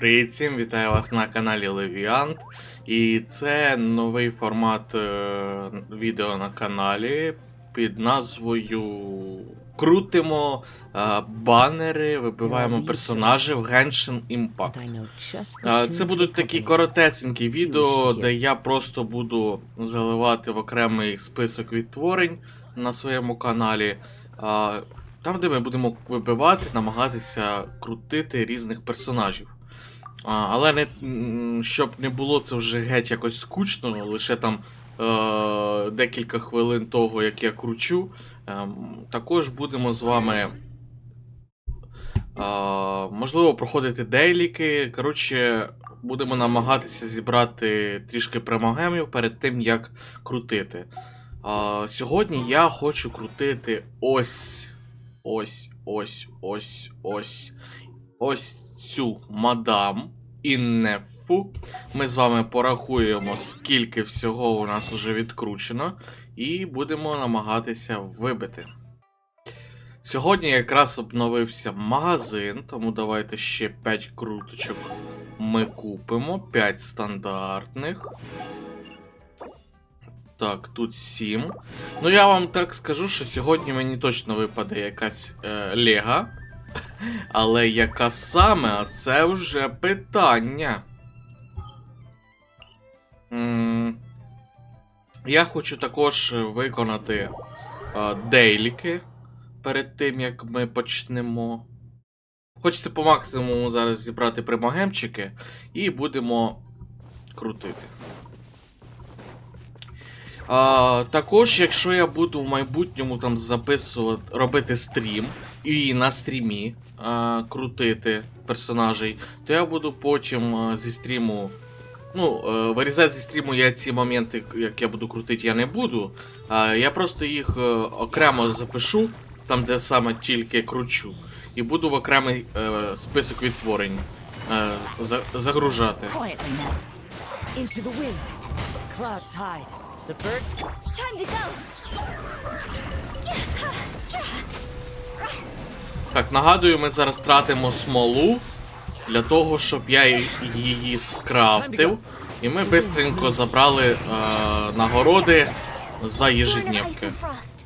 Привіт всім, вітаю вас на каналі Левіант. І це новий формат е, відео на каналі під назвою Крутимо е, банери, вибиваємо персонажів Genshin Impact. Е, Це будуть такі коротесенькі відео, де я просто буду заливати в окремий список відтворень на своєму каналі. Там, де ми будемо вибивати, намагатися крутити різних персонажів. А, Але не, щоб не було це вже геть якось скучно, лише там е, декілька хвилин того, як я кручу. Е, також будемо з вами. Е, можливо, проходити дейліки. Коротше, будемо намагатися зібрати трішки примогемів перед тим, як крутити. А, сьогодні я хочу крутити ось. Ось, ось, ось, ось. Ось цю мадам Іннефу. Ми з вами порахуємо, скільки всього у нас вже відкручено, і будемо намагатися вибити. Сьогодні якраз обновився магазин, тому давайте ще 5 круточок ми купимо. 5 стандартних. Так, тут 7. Ну, я вам так скажу, що сьогодні мені точно випаде якась е, Лего. Але яка саме, а це вже питання. Я хочу також виконати дейліки перед тим, як ми почнемо. Хочеться по максимуму зараз зібрати примагемчики і будемо крутити. А, також, якщо я буду в майбутньому там записувати, робити стрім і на стрімі а, крутити персонажей, то я буду потім а, зі стріму. Ну, е, вирізати зі стріму я ці моменти, як я буду крутити, я не буду. А, я просто їх е, окремо запишу, там, де саме тільки кручу. І буду в окремий е, список відтворень е, за, загружати. Into the wind. Clouds hide. The birds Time to go. Так, нагадую, ми зараз тратимо смолу для того, щоб я її скрафтив. І ми бистренько забрали е, нагороди за frost.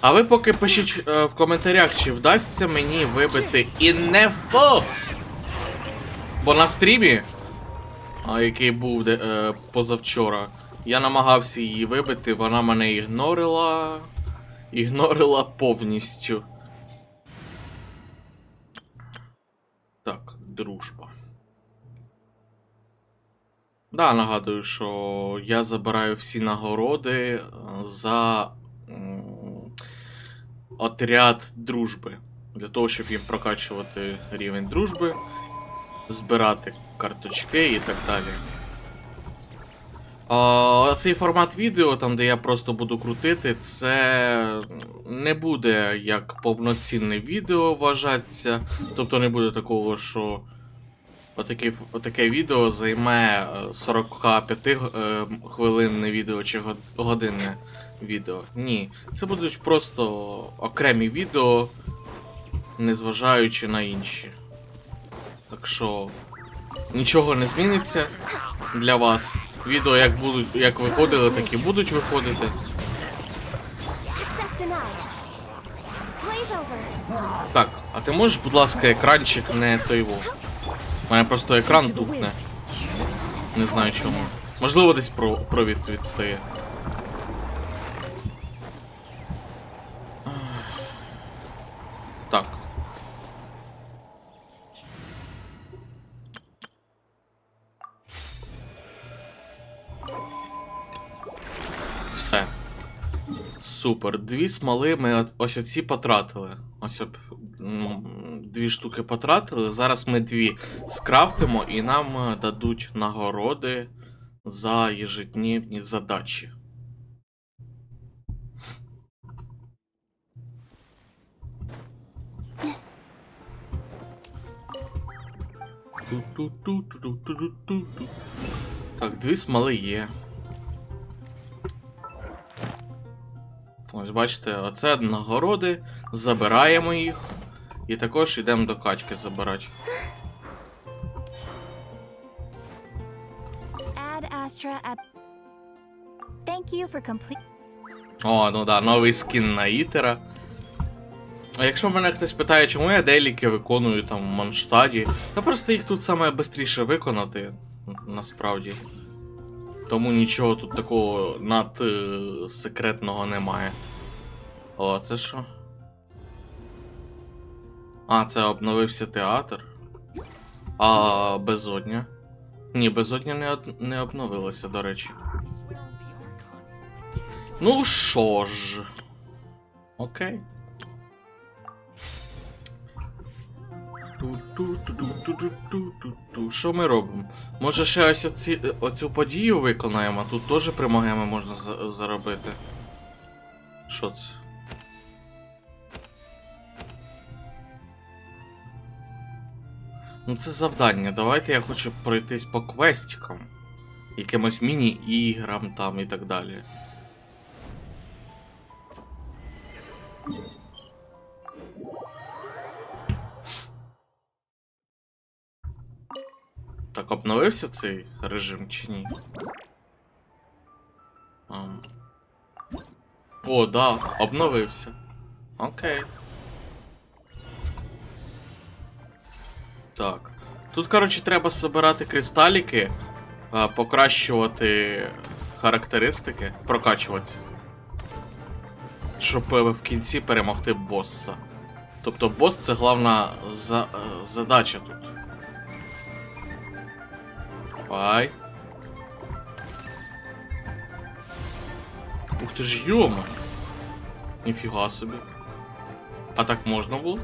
А ви поки пишіть е, в коментарях, чи вдасться мені вибити іннефо. Бо на стрімі, а, який був де, е, позавчора, я намагався її вибити, вона мене ігнорила. Ігнорила повністю. Так, дружба. Да, нагадую, що я забираю всі нагороди е, за отряд дружби. Для того, щоб їм прокачувати рівень дружби, збирати карточки і так далі. Цей формат відео, там де я просто буду крутити, це не буде як повноцінне відео вважатися. Тобто не буде такого, що отаке, отаке відео займе е, 45 е, хвилинне відео чи год- годинне відео. Ні. Це будуть просто окремі відео, незважаючи на інші. Так що нічого не зміниться для вас. Відео як будуть, як виходили, так і будуть виходити. Так, а ти можеш, будь ласка, екранчик не той. У мене просто екран тупне. тухне. Не знаю чому. Можливо, десь про провід відстає. Супер. Дві смоли ми ось оці потратили. Ось ну, дві штуки потратили. Зараз ми дві скрафтимо і нам е, дадуть нагороди за ежедневні задачі. Так, дві смоли є. Ось бачите, оце нагороди Забираємо їх. І також йдемо до качки забирати. О, ну да, новий скін на Ітера. А якщо мене хтось питає, чому я деліки виконую там в Манштаді, та просто їх тут саме швидше виконати, насправді. Тому нічого тут такого над е, немає. О, це що? А, це обновився театр. А безодня. Ні, безодня не, не обновилася, до речі. Ну що ж. Окей. Що ми робимо? Може ще ось оці, оцю подію виконаємо, тут теж примагами можна за- заробити. Що це? Ну це завдання. Давайте я хочу пройтись по квестикам. Якимось міні-іграм там і так далі. Так, обновився цей режим чи ні? Ам. О, да, обновився. Окей. Так. Тут, коротше, треба збирати кристаліки, покращувати характеристики, прокачуватися. Щоб е, в кінці перемогти босса. Тобто бос це головна за, е, задача тут. Давай. Ух ти ж йома. Ніфіга собі. А так можна було?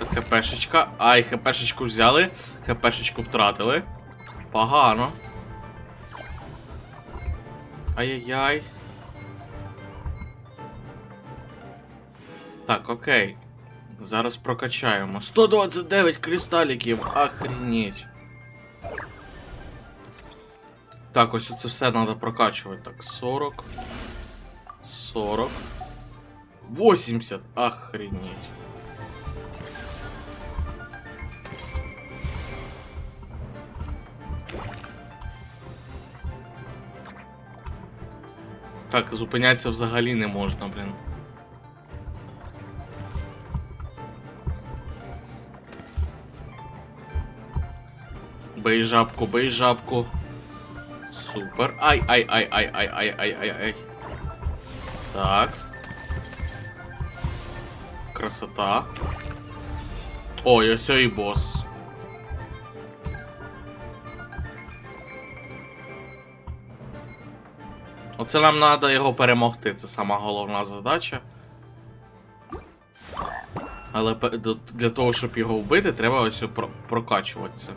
Так, хпшечка. Ай, хпшечку взяли, хпшечку втратили. Погано. Ай-яй-яй. Так, окей. Зараз прокачаємо. 129 кристаліків! Охренеть. Так, ось це все треба прокачувати. Так, 40. 40. 80. Охренеть. Так, зупинятися взагалі не можна, блін. Бей жабку, бей жабку. Супер. Ай, ай, ай, ай, ай, ай, ай, ай, ай. Так. Красота. Ой, ось і бос. Оце нам треба його перемогти, це сама головна задача. Але для того, щоб його вбити, треба ось про- прокачуватися.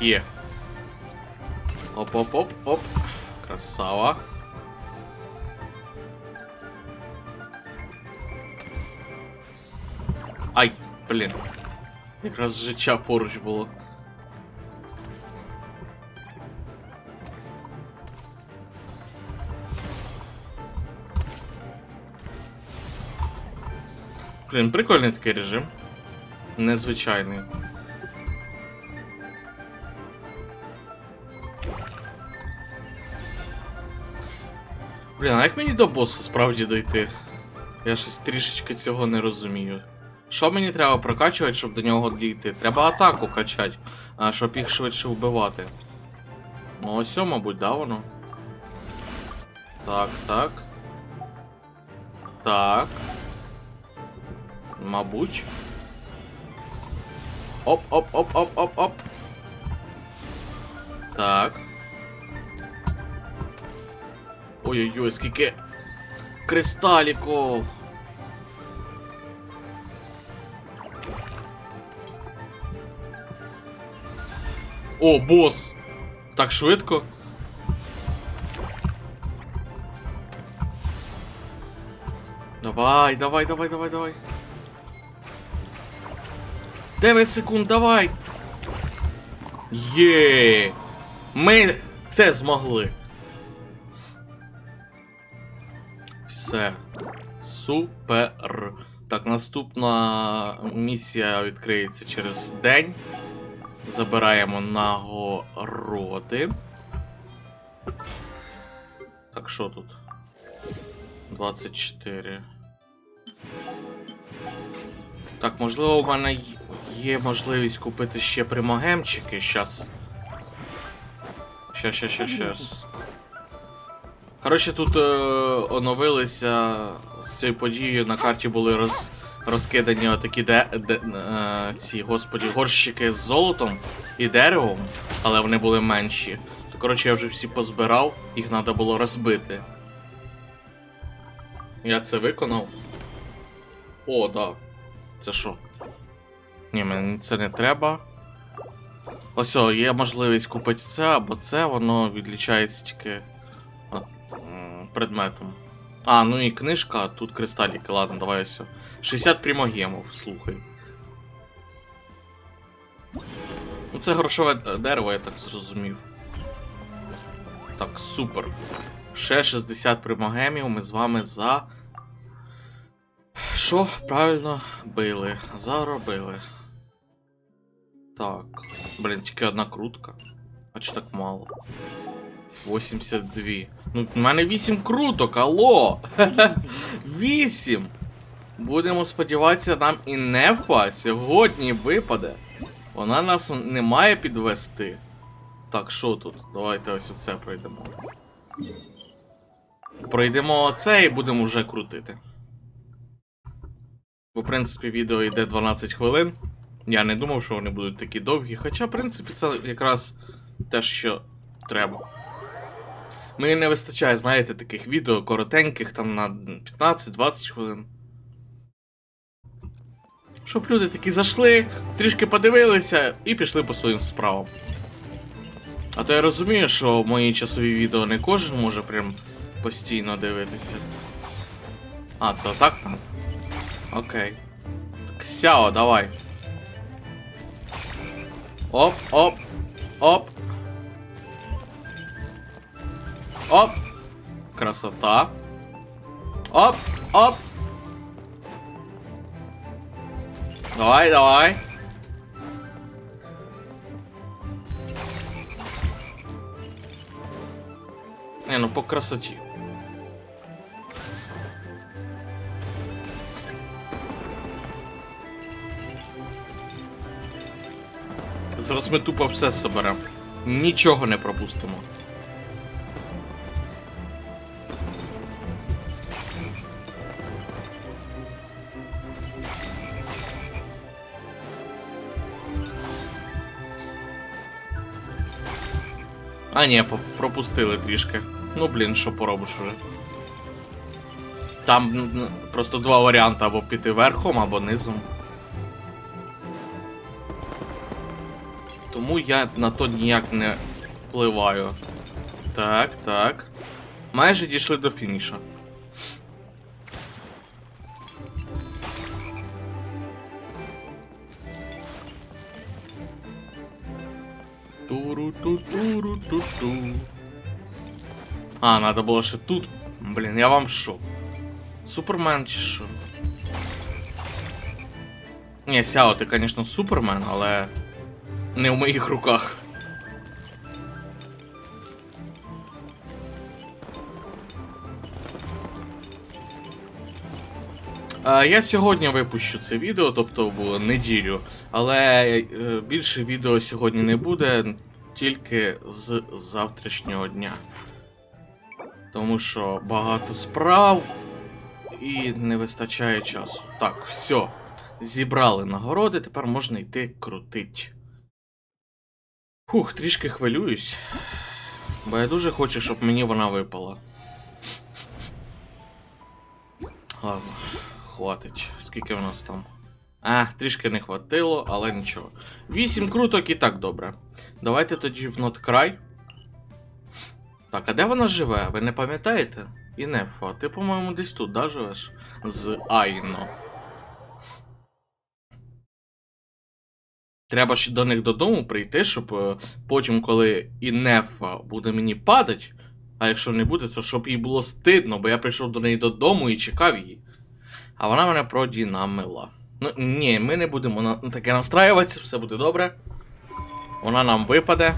Є. Оп-оп-оп-оп. Красава. Блін. Якраз життя поруч було. Блін, прикольний такий режим. Незвичайний. Блін, а як мені до боса справді дойти? Я щось трішечки цього не розумію. Що мені треба прокачувати, щоб до нього дійти? Треба атаку качати, а, щоб їх швидше вбивати. Ну ось, мабуть, да, воно. Так, так. Так. Мабуть. Оп-оп-оп-оп-оп-оп. Так. Ой-ой-ой, скільки кристаліків. О, бос! Так швидко. Давай, давай, давай, давай, давай. 9 секунд, давай! Є! Ми це змогли. Все. Супер. Так, наступна місія відкриється через день. Забираємо нагороди. Так, що тут? 24. Так, можливо, у мене є можливість купити ще примагемчики. Щас. Щас, щас, щас, щас. Коротше, тут е, оновилися з цією подією на карті були роз, розкидані отакі де, де, е, ці, господі, горщики з золотом і деревом, але вони були менші. Коротше, я вже всі позбирав, їх треба було розбити. Я це виконав. О, да. Це що? Ні, мені це не треба. Ось, о, є можливість купити це або це, воно відлічається тільки предметом. А, ну і книжка, тут кристаліки, ладно, давай ось. 60 примогемов, слухай. Ну це грошове е, дерево, я так зрозумів. Так, супер. Ще 60 примогемів ми з вами за. Що правильно били? Заробили. Так. Блін, тільки одна крутка. А чи так мало? 82. Ну, в мене 8 круток, алло! Take 8! Будемо сподіватися, нам і нефа сьогодні випаде. Вона нас не має підвести. Так, що тут? Давайте ось оце пройдемо. Пройдемо оце і будемо вже крутити. Бо, в принципі, відео йде 12 хвилин. Я не думав, що вони будуть такі довгі, хоча, в принципі, це якраз те, що треба. Мені не вистачає, знаєте, таких відео коротеньких, там на 15-20 хвилин. Щоб люди такі зайшли, трішки подивилися і пішли по своїм справам. А то я розумію, що мої часові відео не кожен може прям постійно дивитися. А, це отак там? Окей. Так, Сяо, давай. Оп, оп, оп. Оп. Красота. Оп, оп. Давай, давай. Не, ну по красоті. Зараз ми тупо все соберемо. Нічого не пропустимо. А ні, пропустили трішки. Ну блін, що поробиш уже. Там просто два варіанти: або піти верхом, або низом. Тому я на то ніяк не впливаю. Так, так. Майже дійшли до фініша. Туру-ту-туру-ту-ту. А, надо було ще тут. Блін, я вам шо? Супермен чи що? Ні, Сяо, ти, звісно, супермен, але не в моїх руках. Я сьогодні випущу це відео, тобто в неділю, але е, більше відео сьогодні не буде, тільки з завтрашнього дня. Тому що багато справ і не вистачає часу. Так, все. Зібрали нагороди, тепер можна йти крутить. Фух, трішки хвилююсь. Бо я дуже хочу, щоб мені вона випала. Ладно, хватить. Скільки в нас там? А, трішки не хватило, але нічого. Вісім круток і так добре. Давайте тоді в ноткрай. Так, а де вона живе? Ви не пам'ятаєте? Інефа, ти, по-моєму, десь тут, да, живеш? З Айно. Треба ж до них додому прийти, щоб е, потім, коли Інефа буде мені падати, а якщо не буде, то щоб їй було стидно, бо я прийшов до неї додому і чекав її. А вона мене продінамила. Ну, ні, ми не будемо на на таке настраюватися, все буде добре. Вона нам випаде.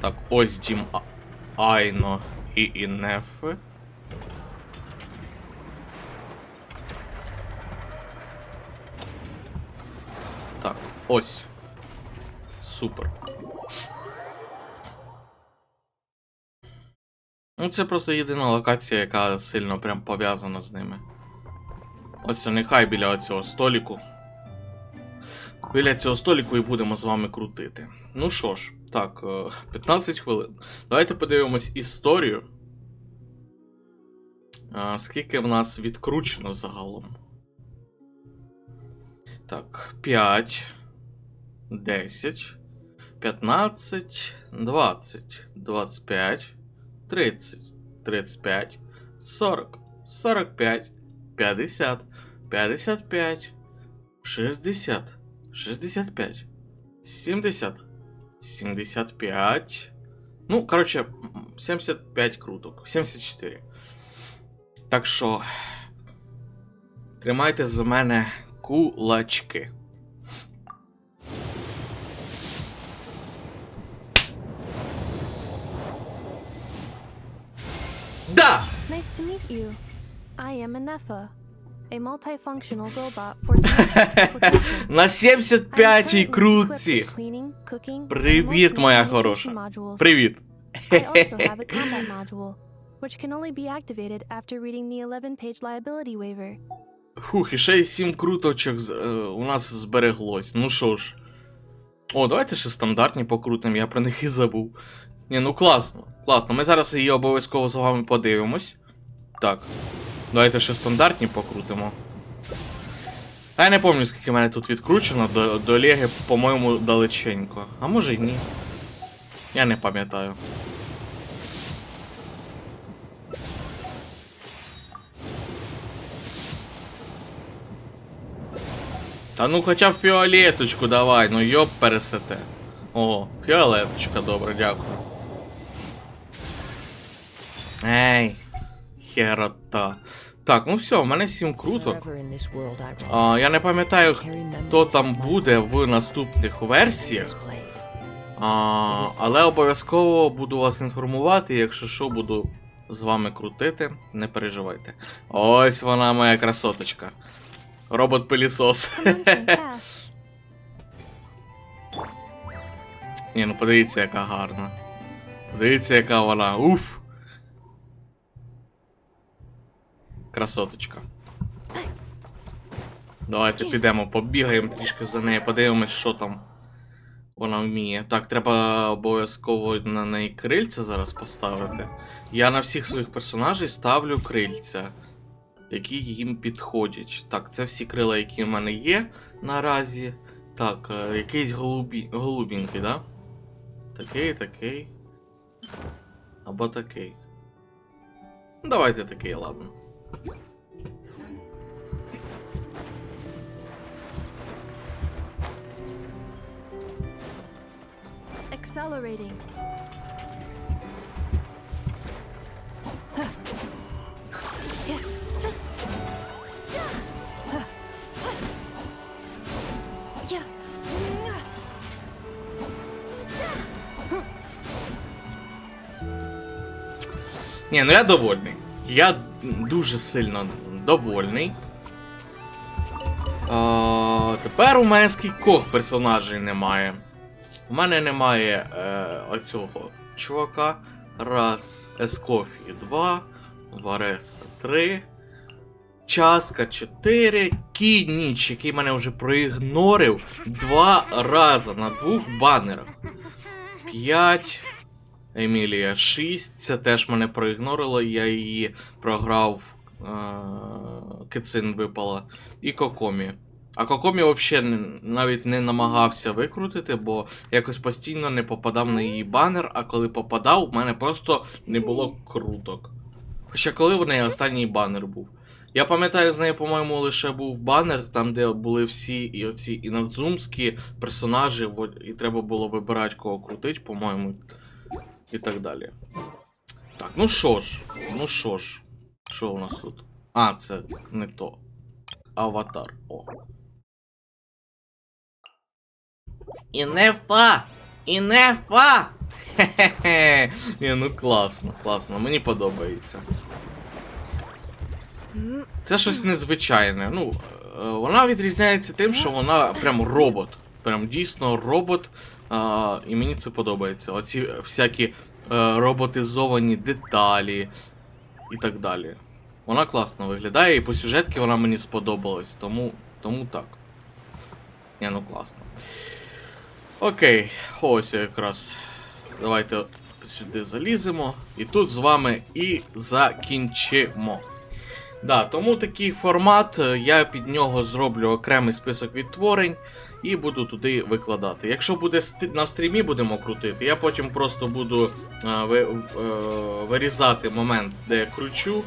Так, ось дім Айно і Інефи. Так, ось. Супер. Ну, це просто єдина локація, яка сильно прям пов'язана з ними. Ось нехай біля цього століку. Біля цього століку і будемо з вами крутити. Ну що ж, так, е, 15 хвилин. Давайте подивимось історію. А, скільки в нас відкручено загалом? Так, 5, 10, 15, 20, 25, 30, 35, 40, 45, 50, 55, 60, 65, 70, 75. Ну, короче, 75 круток. 74. Так що. Тримайте за мене кулачки. To meet you. I am Anefa, a multifunctional robot for. На I am 75-й currently крутці. Привіт, моя хороша. Привіт. I also have a combat module, which can only be activated after reading the 11-page liability waiver. Фух, і ще й 7 круточок з- е, у нас збереглось. Ну що ж. О, давайте ще стандартні покрутимо, я про них і забув. Ні, ну класно, класно. Ми зараз її обов'язково з вами подивимось. Так. Давайте ще стандартні покрутимо. А я не пам'ятаю, скільки мене тут відкручено, до, до Леги, по-моєму, далеченько. А може й ні. Я не пам'ятаю. Та ну хоча б фіолеточку давай, ну йоп пересете. О, фіолеточка, добре, дякую. Ей, херота. Так, ну все, в мене сім круток. А, я не пам'ятаю, хто там буде в наступних версіях. А, але обов'язково буду вас інформувати, якщо що, буду з вами крутити, не переживайте. Ось вона моя красоточка. Робот-пилісос. Commencing. Ні, ну подивіться, яка гарна. Подивіться, яка вона. Уф. Красоточка. Давайте підемо, побігаємо трішки за нею, подивимось, що там вона вміє. Так, треба обов'язково на неї крильця зараз поставити. Я на всіх своїх персонажей ставлю крильця, які їм підходять. Так, це всі крила, які в мене є наразі. Так, е, якийсь голубі... голубінький, да? Такий, такий. Або такий. Ну, давайте такий, ладно. Accelerating. Ні, ну я довольний. Я дуже сильно довольний. А, тепер у мене скількох персонажей немає. У мене немає е, оцього чувака. Раз. Ескофі 2. Вареса 3. Часка 4. Кініч, який мене вже проігнорив два рази на двох банерах. 5. Емілія 6. Це теж мене проігнорило, я її програв. Е- Кицин випала. І Кокомі. А Кокомі взагалі навіть не намагався викрутити, бо якось постійно не попадав на її банер, а коли попадав, в мене просто не було круток. Хоча коли в неї останній банер був. Я пам'ятаю, з нею, по-моєму, лише був банер, там, де були всі і оці інадзумські персонажі, і треба було вибирати, кого крутить, по-моєму, і так далі. Так, ну що ж, ну що ж, що у нас тут? А, це не то. Аватар. О. Інефа! Інефа! Хе-хе-хе. Ні, ну класно, класно, мені подобається. Це щось незвичайне. Ну, е, вона відрізняється тим, що вона прям робот. Прям дійсно робот. А, і мені це подобається. Оці всякі е, роботизовані деталі і так далі. Вона класно виглядає, і по сюжетки вона мені сподобалась, тому, тому так. Ні, ну класно. Окей, ось якраз. Давайте сюди заліземо. І тут з вами і закінчимо. Да, тому такий формат, е, я під нього зроблю окремий список відтворень і буду туди викладати. Якщо буде на стрімі будемо крутити, я потім просто буду е, е, вирізати момент, де я кручу.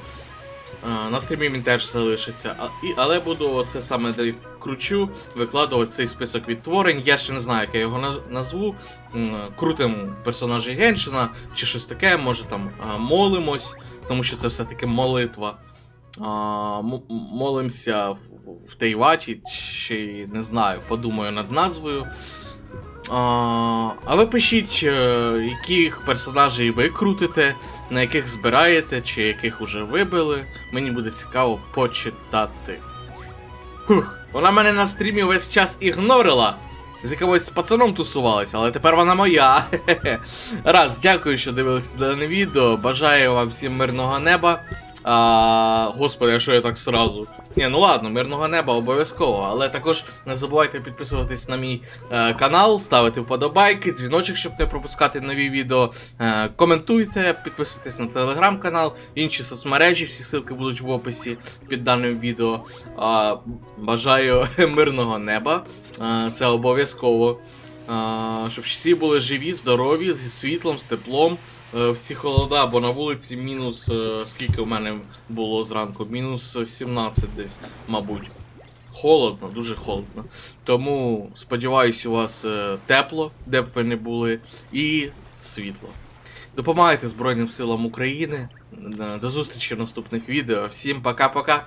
Е, на стрімі він теж залишиться, але буду оце саме де кручу, викладувати цей список відтворень. Я ще не знаю, як я його назву. М, Крутим персонажі Геншина чи щось таке, може там молимось, тому що це все-таки молитва. Молимося в, Тейваті, чи не знаю, подумаю над назвою. А, ви пишіть, е, яких персонажей ви крутите, на яких збираєте, чи яких уже вибили. Мені буде цікаво почитати. Фух, вона мене на стрімі весь час ігнорила. З якимось пацаном тусувалася, але тепер вона моя. Раз, дякую, що дивилися дане відео. Бажаю вам всім мирного неба. А, господи, а що я так сразу? Ні, ну ладно, мирного неба обов'язково. Але також не забувайте підписуватись на мій е, канал, ставити вподобайки, дзвіночок, щоб не пропускати нові відео. Е, коментуйте, підписуйтесь на телеграм-канал, інші соцмережі, всі ссылки будуть в описі під даним відео. А, бажаю мирного неба. Е, це обов'язково. А, щоб всі були живі, здорові, зі світлом, з теплом е, в ці холода, бо на вулиці мінус е, скільки у мене було зранку? Мінус 17 десь, мабуть. Холодно, дуже холодно. Тому сподіваюсь, у вас е, тепло, де б ви не були, і світло. Допомагайте Збройним силам України. Е, До зустрічі в наступних відео. Всім пока-пока.